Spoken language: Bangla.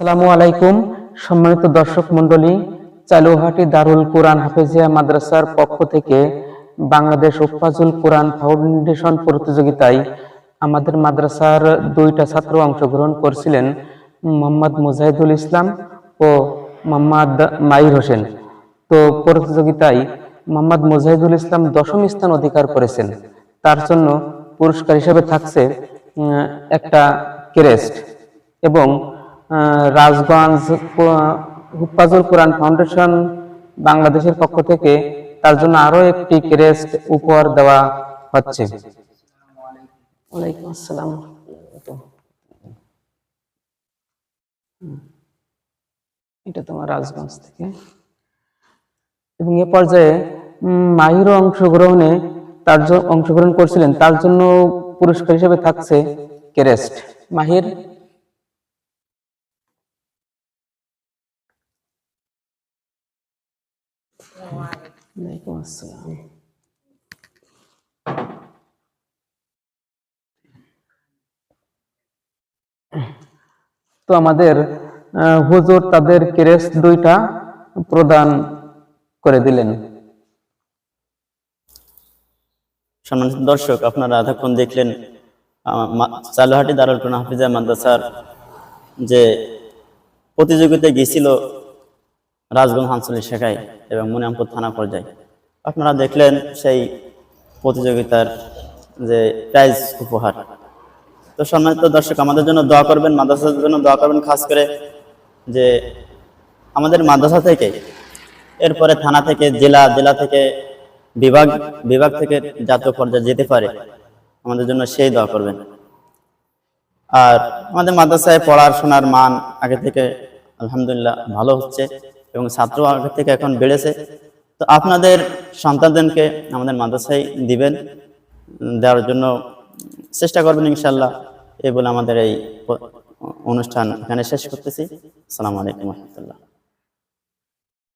আসসালামু আলাইকুম, সম্মানিত দর্শক মন্ডলী চালুহাটি দারুল কোরআন হাফেজিয়া মাদ্রাসার পক্ষ থেকে বাংলাদেশ উফাজুল কোরআন ফাউন্ডেশন প্রতিযোগিতায় আমাদের মাদ্রাসার দুইটা ছাত্র অংশগ্রহণ করছিলেন মোহাম্মদ মুজাহিদুল ইসলাম ও মোহাম্মদ মাইর হোসেন। তো প্রতিযোগিতায় মোহাম্মদ মুজাহিদুল ইসলাম দশম স্থান অধিকার করেছেন। তার জন্য পুরস্কার হিসেবে থাকছে একটা ক্রেস্ট এবং রাজগঞ্জ হুফাজুল কোরআন ফাউন্ডেশন বাংলাদেশের পক্ষ থেকে তার জন্য আরও একটি ক্রেস্ট উপহার দেওয়া হচ্ছে। ওয়ালাইকুম আসসালাম। এটা তোমার রাজগঞ্জ থেকে। এবং এ পর্যায়ে মাহিরও অংশগ্রহণে তার জন্য অংশগ্রহণ করছিলেন। তার জন্য পুরস্কার হিসেবে থাকছে ক্রেস্ট। মাহির ওয়ালাইকুম আসসালাম তো আমাদের হুজুর তাদের ক্রেস্ট দুইটা প্রদান করে দিলেন। সম্মানিত দর্শক, আপনারা এতক্ষণ দেখলেন চালুহাটি দারুল কোরআন হাফিজা মাদ্রাসার যে প্রতিযোগিতায় গিয়েছিল রাজগঞ্জ আঞ্চলিক শাখায় এবং মুনিয়ামপুর থানা পর্যায়ে। আপনারা দেখলেন সেই প্রতিযোগিতার যে প্রাইজ উপহার। তো সম্মানিত দর্শক, আমাদের জন্য দোয়া করবেন, মাদ্রাসার জন্য দোয়া করবেন, খাস করে যে আমাদের মাদ্রাসা থেকে, এরপরে থানা থেকে, জেলা জেলা থেকে, বিভাগ বিভাগ থেকে জাতীয় পর্যায়ে যেতে পারে, আমাদের জন্য সেই দোয়া করবেন। আর আমাদের মাদ্রাসায় পড়াশোনার মান আগে থেকে আলহামদুলিল্লাহ ভালো হচ্ছে। এবং ছাত্র আগে থেকে এখন বেড়েছে। তো আপনাদের সন্তানদেরকে আমাদের মাদ্রাসায় দিবেন, দেওয়ার জন্য চেষ্টা করবেন ইনশাল্লাহ এই বলে আমাদের এই অনুষ্ঠান এখানে শেষ করতেছি। আসসালামু আলাইকুম